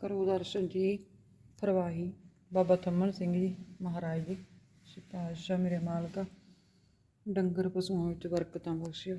ਕਰੋ ਦਰਸ਼ਨ ਜੀ, ਫਰਵਾਹੀ ਬਾਬਾ ਥੰਮਣ ਸਿੰਘ ਜੀ ਮਹਾਰਾਜ ਜੀ ਸਿਪਾਸ਼ਾ ਮੇਰੇ ਮਾਲਕਾ, ਡੰਗਰ ਪਸ਼ੂਆਂ ਵਿੱਚ ਬਰਕਤਾਂ ਬਖਸ਼ਿਓ।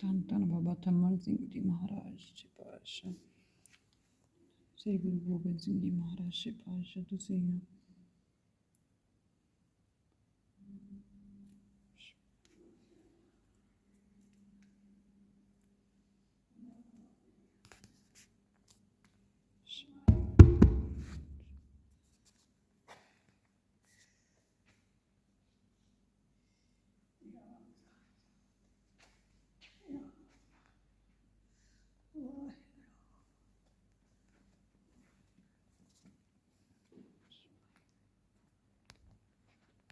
ਧੰਨ ਧੰਨ ਬਾਬਾ ਥੰਮਣ ਸਿੰਘ ਜੀ ਮਹਾਰਾਜ ਸਿਪਾਸ਼ਾ ਸ੍ਰੀ ਗੁਰੂ ਗੋਬਿੰਦ ਸਿੰਘ ਜੀ ਮਹਾਰਾਜ ਸਿਪਾਸ਼ਾ ਤੁਸੀਂ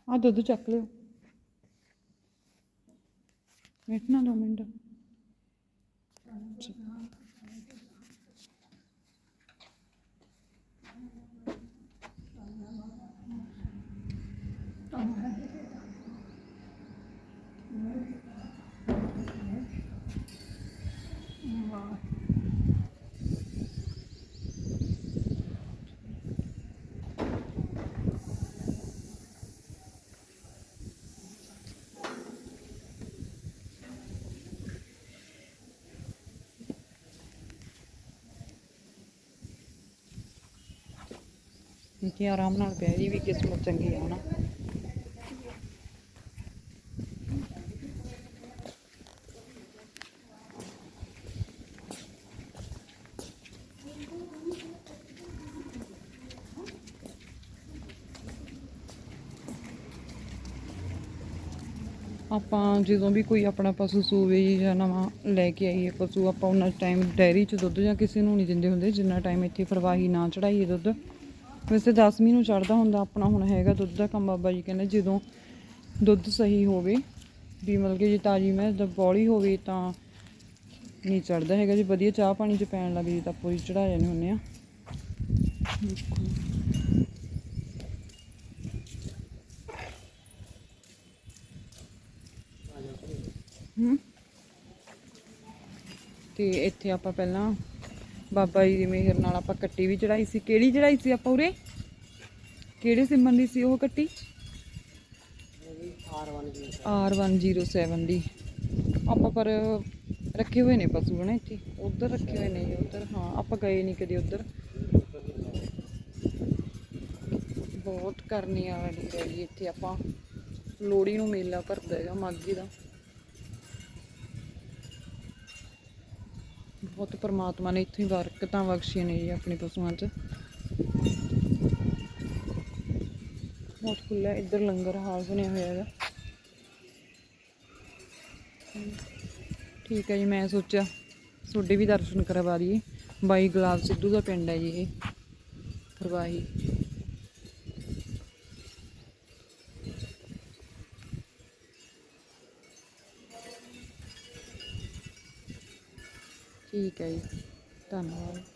ਹੋ ਆ ਦੁੱਧ ਚੱਕ ਲਿਓ ਕਿ ਆਰਾਮ ਨਾਲ ਪਿਆ ਜੀ ਵੀ ਕਿਸਮਤ ਚੰਗੀ ਆ ਨਾ। ਆਪਾਂ ਜਦੋਂ ਵੀ ਕੋਈ ਆਪਣਾ ਪਸ਼ੂ ਸੂਵੇ ਜਾਂ ਨਵਾਂ ਲੈ ਕੇ ਆਈਏ ਪਸ਼ੂ, ਆਪਾਂ ਉਹਨਾਂ ਟਾਈਮ ਡੈਰੀ 'ਚ ਦੁੱਧ ਜਾਂ ਕਿਸੇ ਨੂੰ ਨਹੀਂ ਦਿੰਦੇ ਹੁੰਦੇ, ਜਿੰਨਾ ਟਾਈਮ ਇੱਥੇ ਫਰਵਾਹੀ ਨਾ ਚੜਾਈਏ ਦੁੱਧ। ਵੈਸੇ 10ਵੀਂ ਨੂੰ ਚੜਦਾ ਹੁੰਦਾ, ਆਪਣਾ ਹੁਣ ਹੈਗਾ ਦੁੱਧ ਦਾ ਕੰਮ, ਬਾਬਾ ਜੀ ਕਹਿੰਦੇ ਜਦੋਂ ਦੁੱਧ ਸਹੀ ਹੋਵੇ, ਵੀ ਮਤਲਬ ਕਿ ਜੇ ਤਾਜੀ ਮੈਂ ਦਾ ਬੋਲੀ ਹੋਵੇ ਤਾਂ ਨਹੀਂ ਚੜਦਾ ਹੈਗਾ, ਜੇ ਵਧੀਆ ਚਾਹ ਪਾਣੀ ਚ ਪੈਣ ਲੱਗ ਜੇ ਤਾਂ ਪੂਰੀ ਚੜਾ ਜਾਂਦੇ ਹੁੰਦੇ ਆ ਦੇਖੋ ਹੂੰ। ਤੇ ਇੱਥੇ ਆਪਾਂ ਪਹਿਲਾਂ ਬਾਬਾ ਜੀ ਦੀ ਮਿਹਰ ਨਾਲ ਆਪਾਂ ਕੱਟੀ ਵੀ ਚੜਾਈ ਸੀ। ਕਿਹੜੀ ਚੜਾਈ ਸੀ ਆਪਾਂ ਉਰੇ? ਕਿਹੜੇ ਸਿੰਬਲ ਦੀ ਸੀ ਉਹ ਕੱਟੀ? R107 ਦੀ। ਆਪਾਂ ਪਰ ਰੱਖੇ ਹੋਏ ਨੇ ਪਸ਼ੂ ਹਨਾ ਇੱਥੇ। ਉਧਰ ਰੱਖੇ ਹੋਏ ਨੇ ਜੀ, ਉਧਰ। ਹਾਂ, ਆਪਾਂ ਗਏ ਨਹੀਂ ਕਦੇ ਉਧਰ। ਬਹੁਤ ਕਰਨੀ ਵਾਲੀ ਹੈ ਜੀ ਇੱਥੇ ਆਪਾਂ। ਲੋੜੀ ਨੂੰ ਮੇਲਾ ਭਰਦਾ ਹੈਗਾ ਮਾਘੀ ਦਾ। ਬਹੁਤ ਪਰਮਾਤਮਾ ਨੇ ਇੱਥੋਂ ਹੀ ਬਰਕਤਾਂ ਬਖਸ਼ੀਆਂ ਨੇ ਜੀ ਆਪਣੇ ਪਸ਼ੂਆਂ 'ਚ। ਬਹੁਤ ਖੁੱਲ੍ਹਾ ਇੱਧਰ ਲੰਗਰ ਹਾਲ ਬਣਿਆ ਹੋਇਆ ਹੈਗਾ। ਠੀਕ ਹੈ ਜੀ, ਮੈਂ ਸੋਚਿਆ ਤੁਹਾਡੇ ਵੀ ਦਰਸ਼ਨ ਕਰਵਾ ਦਈਏ। ਬਾਈ ਗੁਲਾਬ ਸਿੱਧੂ ਦਾ ਪਿੰਡ ਹੈ ਜੀ ਇਹ। ਫਰਵਾਹੀ ਠੀਕ ਹੈ ਜੀ ਧੰਨਵਾਦ।